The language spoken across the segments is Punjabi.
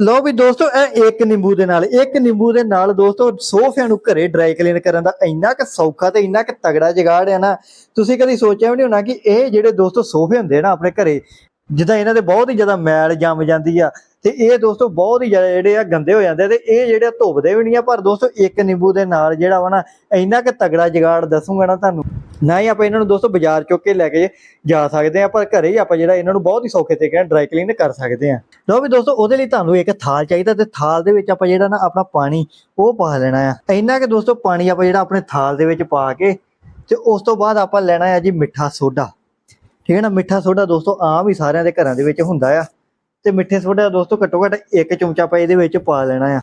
ਲਓ ਵੀ ਦੋਸਤੋ, ਇਹ ਇੱਕ ਨਿੰਬੂ ਦੇ ਨਾਲ, ਇੱਕ ਨਿੰਬੂ ਦੇ ਨਾਲ ਦੋਸਤੋ, ਸੋਫਿਆਂ ਨੂੰ ਘਰੇ ਡਰਾਈ ਕਲੀਨ ਕਰਨ ਦਾ ਇੰਨਾ ਕਿ ਸੌਖਾ ਤੇ ਇੰਨਾ ਕਿ ਤਗੜਾ ਜਗਾੜ ਹੈ ਨਾ, ਤੁਸੀਂ ਕਦੀ ਸੋਚਿਆ ਵੀ ਨਹੀਂ ਹੋਣਾ ਕਿ ਇਹ ਜਿਹੜੇ ਦੋਸਤੋ ਸੋਫੇ ਹੁੰਦੇ ਨਾ ਆਪਣੇ ਘਰੇ, ਜਿੱਦਾਂ ਇਹਨਾਂ ਦੇ ਬਹੁਤ ਹੀ ਜ਼ਿਆਦਾ ਮੈਲ ਜੰਮ ਜਾਂਦੀ ਆ, ਤੇ ਇਹ ਦੋਸਤੋ ਬਹੁਤ ਹੀ ਜ਼ਿਆਦਾ ਜਿਹੜੇ ਆ ਗੰਦੇ ਹੋ ਜਾਂਦੇ ਤੇ ਇਹ ਜਿਹੜੇ ਧੁੱਪਦੇ ਵੀ ਨਹੀਂ ਆ, ਪਰ ਦੋਸਤੋ ਇੱਕ ਨਿੰਬੂ ਦੇ ਨਾਲ ਜਿਹੜਾ ਵਾ ਨਾ, ਇੰਨਾ ਕਿ ਤਗੜਾ ਜਗਾੜ ਦੱਸੂਗਾ ਨਾ ਤੁਹਾਨੂੰ। ਨਾ ਹੀ ਆਪਾਂ ਇਹਨਾਂ ਨੂੰ ਦੋਸਤੋ ਬਾਜ਼ਾਰ ਚੁੱਕ ਕੇ ਲੈ ਕੇ ਜਾ ਸਕਦੇ ਆ ਪਰ ਘਰੇ ਹੀ ਆਪਾਂ ਜਿਹੜਾ ਇਹਨਾਂ ਨੂੰ ਬਹੁਤ ਹੀ ਸੌਖੇ ਤਰੀਕੇ ਨਾਲ ਡਰਾਈ ਕਲੀਨ ਕਰ ਸਕਦੇ ਆ ਲਓ ਵੀ ਦੋਸਤੋ, ਉਹਦੇ ਲਈ ਤੁਹਾਨੂੰ ਇੱਕ ਥਾਲ ਚਾਹੀਦਾ ਤੇ ਥਾਲ ਦੇ ਵਿੱਚ ਆਪਾਂ ਜਿਹੜਾ ਨਾ ਆਪਣਾ ਪਾਣੀ ਉਹ ਪਾ ਲੈਣਾ ਆ। ਇੰਨਾ ਕਿ ਦੋਸਤੋ ਪਾਣੀ ਆਪਾਂ ਜਿਹੜਾ ਆਪਣੇ ਥਾਲ ਦੇ ਵਿੱਚ ਪਾ ਕੇ ਤੇ ਉਸ ਤੋਂ ਬਾਅਦ ਆਪਾਂ ਲੈਣਾ ਆ ਜੀ ਮਿੱਠਾ ਸੋਡਾ। ਠੀਕ ਹੈ ਨਾ, ਮਿੱਠਾ ਸੋਡਾ ਦੋਸਤੋ ਆਮ ਹੀ ਸਾਰਿਆਂ ਦੇ ਘਰਾਂ ਦੇ ਵਿੱਚ ਹੁੰਦਾ ਆ। ਤੇ ਮਿੱਠੇ ਸੋਡਾ ਦਾ ਦੋਸਤੋ ਘੱਟੋ ਘੱਟ ਇੱਕ ਚਮਚਾ ਆਪਾਂ ਇਹਦੇ ਵਿੱਚ ਪਾ ਲੈਣਾ ਆ।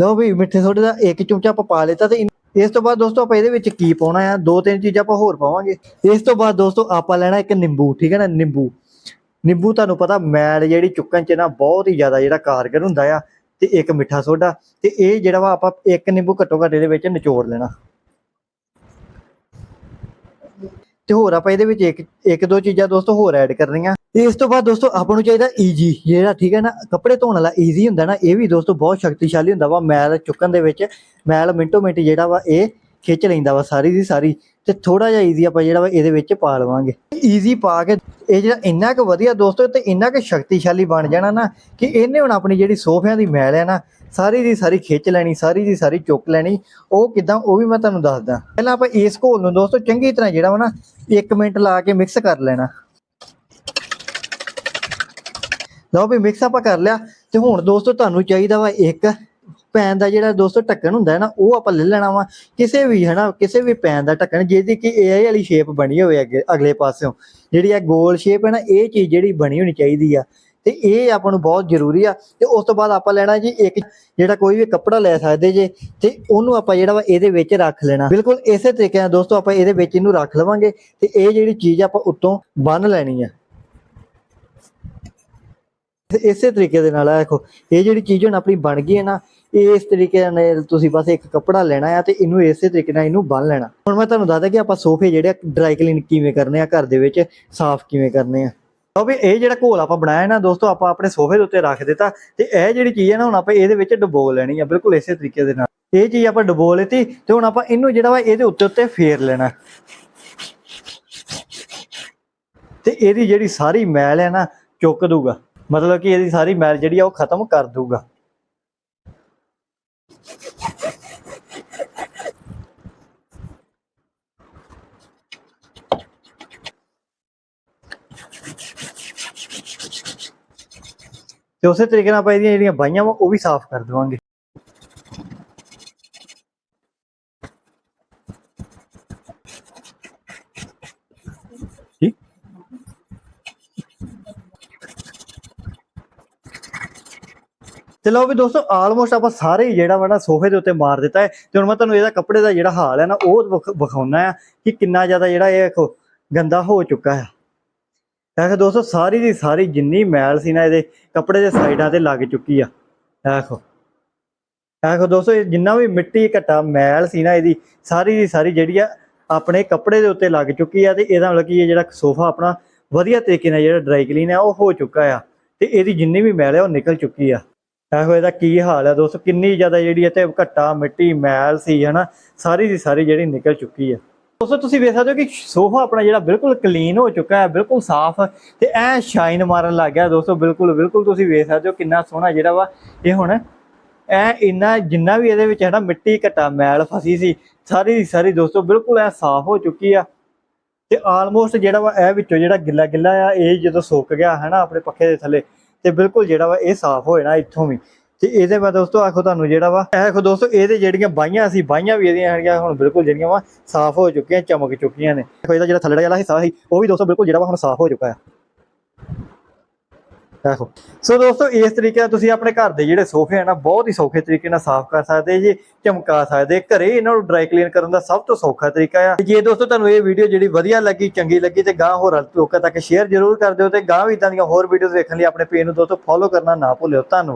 ਲਓ ਵੀ ਮਿੱਠੇ ਸੋਡੇ ਦਾ ਇੱਕ ਚਮਚਾ ਆਪਾਂ ਪਾ ਲਿੱਤਾ ਤੇ ਇਸ ਤੋਂ ਬਾਅਦ ਦੋਸਤੋ ਆਪਾਂ ਇਹਦੇ ਵਿੱਚ ਕੀ ਪਾਉਣਾ ਆ? ਦੋ ਤਿੰਨ ਚੀਜ਼ਾਂ ਆਪਾਂ ਹੋਰ ਪਾਵਾਂਗੇ। ਇਸ ਤੋਂ ਬਾਅਦ ਦੋਸਤੋ ਆਪਾਂ ਲੈਣਾ ਇੱਕ ਨਿੰਬੂ, ਠੀਕ ਹੈ ਨਾ? ਨਿੰਬੂ। ਨਿੰਬੂ ਤੁਹਾਨੂੰ ਪਤਾ ਮੈਲ ਜਿਹੜੀ ਚੁੱਕਣ ਚ ਨਾ ਬਹੁਤ ਹੀ ਜ਼ਿਆਦਾ ਜਿਹੜਾ ਕਾਰਗਰ ਹੁੰਦਾ ਆ ਤੇ ਇੱਕ ਮਿੱਠਾ ਸੋਡਾ ਤੇ ਇਹ ਜਿਹੜਾ ਵਾ ਆਪਾਂ ਇੱਕ ਨਿੰਬੂ ਘੱਟੋ ਘੱਟ ਇਹਦੇ ਵਿੱਚ ਨਿਚੋੜ ਲੈਣਾ। ਤੇ ਹੋਰ ਆਪਾਂ ਇਹਦੇ ਵਿੱਚ ਇੱਕ ਇੱਕ ਦੋ ਚੀਜ਼ਾਂ ਦੋਸਤੋ ਹੋਰ ਐਡ ਕਰਨੀਆਂ। ਇਸ ਤੋਂ ਬਾਅਦ ਦੋਸਤੋ ਆਪਾਂ ਨੂੰ ਚਾਹੀਦਾ ਈਜੀ ਜਿਹੜਾ ਠੀਕ ਹੈ ਨਾ, ਕੱਪੜੇ ਧੋਣ ਵਾਲਾ ਈਜੀ ਹੁੰਦਾ ਨਾ, ਇਹ ਵੀ ਦੋਸਤੋ ਬਹੁਤ ਸ਼ਕਤੀਸ਼ਾਲੀ ਹੁੰਦਾ ਵਾ, ਮੈਲ ਚੁੱਕਣ ਦੇ ਵਿੱਚ, ਮੈਲ ਮਿੰਟੋ ਮਿੰਟ ਜਿਹੜਾ ਵਾ, ਇਹ ਖਿੱਚ ਲੈਂਦਾ ਵਾ ਸਾਰੀ ਦੀ ਸਾਰੀ, ਤੇ ਥੋੜਾ ਜਿਹਾ ਈਜ਼ੀ ਆਪਾਂ ਜਿਹੜਾ ਵਾ ਇਹਦੇ ਵਿੱਚ ਪਾ ਲਵਾਂਗੇ। ਈਜ਼ੀ ਪਾ ਕੇ ਇਹ ਜਿਹੜਾ ਇੰਨਾ ਕੁ ਵਧੀਆ ਦੋਸਤੋ ਤੇ ਇੰਨਾ ਕੁ ਸ਼ਕਤੀਸ਼ਾਲੀ ਬਣ ਜਾਣਾ ਨਾ, ਕਿ ਇਹਨੇ ਹੁਣ ਆਪਣੀ ਜਿਹੜੀ ਸੋਫਿਆਂ ਦੀ ਮੈਲ ਹੈ ਨਾ, ਸਾਰੀ ਦੀ ਸਾਰੀ ਖਿੱਚ ਲੈਣੀ, ਸਾਰੀ ਦੀ ਸਾਰੀ ਚੁੱਕ ਲੈਣੀ, ਉਹ ਕਿਦਾਂ, ਉਹ ਵੀ ਮੈਂ ਤੁਹਾਨੂੰ ਦੱਸਦਾ। ਪਹਿਲਾਂ ਆਪਾਂ ਇਸ ਘੋਲ ਨੂੰ ਦੋਸਤੋ ਚੰਗੀ ਤਰ੍ਹਾਂ ਜਿਹੜਾ ਵਾ ਨਾ 1 ਮਿੰਟ ਲਾ ਕੇ ਮਿਕਸ ਕਰ ਲੈਣਾ। ਲਓ ਵੀ ਮਿਕਸ ਆਪਾਂ ਕਰ ਲਿਆ ਤੇ ਹੁਣ ਦੋਸਤੋ ਤੁਹਾਨੂੰ ਚਾਹੀਦਾ ਵਾ ਇੱਕ ਪੈਨ ਦਾ ਜਿਹੜਾ ਦੋਸਤੋ ਢੱਕਣ ਹੁੰਦਾ ਹੈ ਨਾ, ਉਹ ਆਪਾਂ ਲੈ ਲੈਣਾ ਵਾ। ਕਿਸੇ ਵੀ ਹਨਾ ਕਿਸੇ ਵੀ ਪੈਨ ਦਾ ਢੱਕਣ, ਜਿਹਦੀ ਕਿ ਇਹ ਵਾਲੀ ਸ਼ੇਪ ਬਣੀ ਹੋਵੇ ਅੱਗੇ, ਅਗਲੇ ਪਾਸਿਓਂ। ਜਿਹੜੀ ਆ ਗੋਲ ਸ਼ੇਪ ਹੈ ਨਾ, ਇਹ ਚੀਜ਼ ਜਿਹੜੀ ਬਣੀ ਹੋਣੀ ਚਾਹੀਦੀ ਆ। ਤੇ ਇਹ ਆਪਾਂ ਨੂੰ ਬਹੁਤ ਜ਼ਰੂਰੀ ਆ। ਤੇ ਉਸ ਤੋਂ ਬਾਅਦ ਆਪਾਂ ਲੈਣਾ ਜੀ ਇੱਕ ਜਿਹੜਾ ਕੋਈ ਵੀ ਕੱਪੜਾ ਲੈ ਸਕਦੇ ਜੇ, ਤੇ ਉਹਨੂੰ ਆਪਾਂ ਜਿਹੜਾ ਵਾ ਇਹਦੇ ਵਿੱਚ ਰੱਖ ਲੈਣਾ। ਬਿਲਕੁਲ ਇਸੇ ਤਰੀਕੇ ਨਾਲ ਦੋਸਤੋ ਆਪਾਂ ਇਹਦੇ ਵਿੱਚ ਇਹਨੂੰ ਰੱਖ ਲਵਾਂਗੇ ਤੇ ਇਹ ਜਿਹੜੀ ਚੀਜ਼ ਆਪਾਂ ਉੱਤੋਂ ਬੰਨ ਲੈਣੀ ਆ। ਇਸੇ ਤਰੀਕੇ ਦੇ ਨਾਲ ਦੇਖੋ, ਇਹ ਜਿਹੜੀ ਚੀਜ਼ ਹੁਣ ਆਪਣੀ ਬਣ ਗਈ ਹੈ ਨਾ, ਇਹ ਇਸ ਤਰੀਕੇ ਨਾਲ ਤੁਸੀਂ ਬਸ ਇੱਕ ਕੱਪੜਾ ਲੈਣਾ ਆ ਤੇ ਇਹਨੂੰ ਇਸੇ ਤਰੀਕੇ ਨਾਲ ਇਹਨੂੰ ਬੰਨ ਲੈਣਾ। ਹੁਣ ਮੈਂ ਤੁਹਾਨੂੰ ਦੱਸਦਾ ਕਿ ਆਪਾਂ ਸੋਫੇ ਜਿਹੜੇ ਡਰਾਈ ਕਲੀਨ ਕਿਵੇਂ ਕਰਨੇ ਆ, ਘਰ ਦੇ ਵਿੱਚ ਸਾਫ਼ ਕਿਵੇਂ ਕਰਨੇ ਆ। ਉਹ ਵੀ ਇਹ ਜਿਹੜਾ ਘੋਲ ਆਪਾਂ ਬਣਾਇਆ ਨਾ ਦੋਸਤੋ, ਆਪਾਂ ਆਪਣੇ ਸੋਫੇ ਦੇ ਉੱਤੇ ਰੱਖ ਦਿੱਤਾ ਤੇ ਇਹ ਜਿਹੜੀ ਚੀਜ਼ ਹੈ ਨਾ, ਹੁਣ ਆਪਾਂ ਇਹਦੇ ਵਿੱਚ ਡਬੋ ਲੈਣੀ ਆ, ਬਿਲਕੁਲ ਇਸੇ ਤਰੀਕੇ ਦੇ ਨਾਲ। ਇਹ ਚੀਜ਼ ਆਪਾਂ ਡਬੋ ਲਈਤੀ ਤੇ ਹੁਣ ਆਪਾਂ ਇਹਨੂੰ ਜਿਹੜਾ ਵਾ ਇਹਦੇ ਉੱਤੇ ਉੱਤੇ ਫੇਰ ਲੈਣਾ। ਤੇ ਇਹਦੀ ਜਿਹੜੀ ਸਾਰੀ ਮੈਲ ਹੈ ਨਾ, ਚੁੱਕ ਦੂਗਾ। ਮਤਲਬ ਕਿ ਇਹਦੀ ਸਾਰੀ ਮੈਲ ਜਿਹੜੀ ਆ ਉਹ ਖਤਮ ਕਰ ਦੂਗਾ ਤੇ ਉਸੇ ਤਰੀਕੇ ਨਾਲ ਆਪਾਂ ਇਹਦੀਆਂ ਜਿਹੜੀਆਂ ਬਾਈਆਂ ਵਾ, ਉਹ ਵੀ ਸਾਫ਼ ਕਰ ਦੇਵਾਂਗੇ। ਤੇ ਲਓ ਵੀ ਦੋਸਤੋ ਆਲਮੋਸਟ ਆਪਾਂ ਸਾਰੇ ਹੀ ਜਿਹੜਾ ਵਾ ਨਾ ਸੋਫੇ ਦੇ ਉੱਤੇ ਮਾਰ ਦਿੱਤਾ ਹੈ। ਤੇ ਹੁਣ ਮੈਂ ਤੁਹਾਨੂੰ ਇਹਦਾ ਕੱਪੜੇ ਦਾ ਜਿਹੜਾ ਹਾਲ ਹੈ ਨਾ, ਉਹ ਵਿਖ- ਵਿਖਾਉਣਾ ਆ ਕਿ ਕਿੰਨਾ ਜ਼ਿਆਦਾ ਜਿਹੜਾ ਇਹ ਦੇਖੋ ਗੰਦਾ ਹੋ ਚੁੱਕਾ ਹੈ। ਦੇਖੋ ਦੋਸਤੋ, ਸਾਰੀ ਦੀ ਸਾਰੀ ਜਿੰਨੀ ਮੈਲ ਸੀ ਨਾ ਇਹਦੇ, ਕੱਪੜੇ ਦੇ ਸਾਈਡਾਂ ਤੇ ਲੱਗ ਚੁੱਕੀ ਆ। ਦੇਖੋ। ਦੇਖੋ ਦੋਸਤੋ, ਇਹ ਜਿੰਨਾ ਵੀ ਮਿੱਟੀ ਘਟਾ ਮੈਲ ਸੀ ਨਾ ਇਹਦੀ, ਸਾਰੀ ਦੀ ਸਾਰੀ ਜਿਹੜੀ ਆ, ਆਪਣੇ ਕੱਪੜੇ ਦੇ ਉੱਤੇ ਲੱਗ ਚੁੱਕੀ ਆ ਤੇ ਇਹਦਾ ਮਤਲਬ ਕਿ ਇਹ ਜਿਹੜਾ ਸੋਫਾ ਆਪਣਾ ਵਧੀਆ ਤਰੀਕੇ ਨਾਲ ਜਿਹੜਾ ਡਰਾਈ ਕਲੀਨ ਆ, ਉਹ ਹੋ ਚੁੱਕਾ ਆ। ਤੇ ਇਹਦੀ ਜਿੰਨੀ ਵੀ ਮੈਲ ਆ, ਉਹ ਨਿਕਲ ਚੁੱਕੀ ਆ। ਦੇਖੋ ਇਹਦਾ ਕੀ ਹਾਲ ਹੈ ਦੋਸਤੋ? ਕਿੰਨੀ ਜ਼ਿਆਦਾ ਜਿਹੜੀ ਇੱਥੇ ਘੱਟਾ ਮਿੱਟੀ, ਮੈਲ ਸੀ, ਹਨਾ? ਸਾਰੀ ਦੀ ਸਾਰੀ ਜਿਹੜੀ ਨਿਕਲ ਚੁੱਕੀ ਆ। ਦੋਸਤੋ, ਤੁਸੀਂ ਵੇਖ ਸਕਦੇ ਹੋ ਕਿ ਸੋਫਾ ਆਪਣਾ ਜਿਹੜਾ ਬਿਲਕੁਲ ਕਲੀਨ ਹੋ ਚੁੱਕਾ ਹੈ, ਬਿਲਕੁਲ ਸਾਫ਼ ਤੇ ਐ ਸ਼ਾਈਨ ਮਾਰਨ ਲੱਗ ਗਿਆ ਦੋਸਤੋ। ਬਿਲਕੁਲ ਬਿਲਕੁਲ ਤੁਸੀਂ ਵੇਖ ਸਕਦੇ ਹੋ ਕਿੰਨਾ ਸੋਹਣਾ ਜਿਹੜਾ ਵਾ। ਇਹ ਹੁਣ ਐ ਇੰਨਾ, ਜਿੰਨਾ ਵੀ ਇਹਦੇ ਵਿੱਚ ਹੈ ਨਾ ਮਿੱਟੀ, ਘਟਾ, ਮੈਲ ਫਸੀ ਸੀ, ਸਾਰੀ ਦੀ ਸਾਰੀ ਦੋਸਤੋ ਬਿਲਕੁਲ ਐ ਸਾਫ਼ ਹੋ ਚੁੱਕੀ ਆ। ਤੇ ਆਲਮੋਸਟ ਜਿਹੜਾ ਵਾ ਇਹ ਵਿੱਚੋਂ ਜਿਹੜਾ ਗਿੱਲਾ ਗਿੱਲਾ ਆ, ਇਹ ਜਦੋਂ ਸੁੱਕ ਗਿਆ ਹੈ ਨਾ ਆਪਣੇ ਪੱਖੇ ਦੇ ਥੱਲੇ ਤੇ ਬਿਲਕੁਲ ਜਿਹੜਾ ਵਾ ਇਹ ਸਾਫ਼ ਹੋ ਜਾਣਾ ਇੱਥੋਂ ਵੀ। ਤੇ ਇਹਦੇ ਬਾਅਦ ਦੋਸਤੋ ਆਖੋ ਤੁਹਾਨੂੰ ਜਿਹੜਾ ਵਾ, ਇਹ ਦੇਖੋ ਦੋਸਤੋ, ਇਹਦੇ ਜਿਹੜੀਆਂ ਬਾਈਆਂ ਸੀ ਬਾਈਆਂ ਵੀ ਇਹਦੀਆਂ ਹੈਗੀਆਂ ਹੁਣ ਬਿਲਕੁਲ ਜਿਹੜੀਆਂ ਵਾ ਸਾਫ਼ ਹੋ ਚੁੱਕੀਆਂ, ਚਮਕ ਚੁੱਕੀਆਂ ਨੇ। ਦੇਖੋ ਇਹਦਾ ਜਿਹੜਾ ਥੱਲੜਾ ਵਾਲਾ ਹਿੱਸਾ ਸੀ, ਉਹ ਵੀ ਦੋਸਤੋ ਬਿਲਕੁਲ ਜਿਹੜਾ ਵਾ ਹੁਣ ਸਾਫ਼ ਹੋ ਚੁੱਕਾ ਹੈ। ਦੇਖੋ ਸੋ ਦੋਸਤੋ, ਇਸ ਤਰੀਕੇ ਨਾਲ ਤੁਸੀਂ ਆਪਣੇ ਘਰ ਦੇ ਜਿਹੜੇ ਸੋਫੇ ਆ ਨਾ, ਬਹੁਤ ਹੀ ਸੌਖੇ ਤਰੀਕੇ ਨਾਲ ਸਾਫ਼ ਕਰ ਸਕਦੇ ਜੀ, ਚਮਕਾ ਸਕਦੇ ਘਰੇ ਇਹਨਾਂ ਨੂੰ ਡਰਾਈ ਕਲੀਨ ਕਰਨ ਦਾ ਸਭ ਤੋਂ ਸੌਖਾ ਤਰੀਕਾ ਆ। ਜੇ ਦੋਸਤੋ ਤੁਹਾਨੂੰ ਇਹ ਵੀਡੀਓ ਜਿਹੜੀ ਵਧੀਆ ਲੱਗੀ, ਚੰਗੀ ਲੱਗੀ, ਤੇ ਗਾਂ ਹੋਰ ਲੋਕਾਂ ਤੱਕ ਸ਼ੇਅਰ ਜ਼ਰੂਰ ਕਰ ਦਿਓ ਤੇ ਗਾਂ ਵੀ ਇਦਾਂ ਦੀਆਂ ਹੋਰ ਵੀਡੀਓਜ਼ ਦੇਖਣ ਲਈ ਆਪਣੇ ਪੇਜ ਨੂੰ ਦੋਸਤੋ ਫੋਲੋ ਕਰਨਾ ਨਾ ਭੁੱਲਿਓ। ਧੰਨਵਾਦ।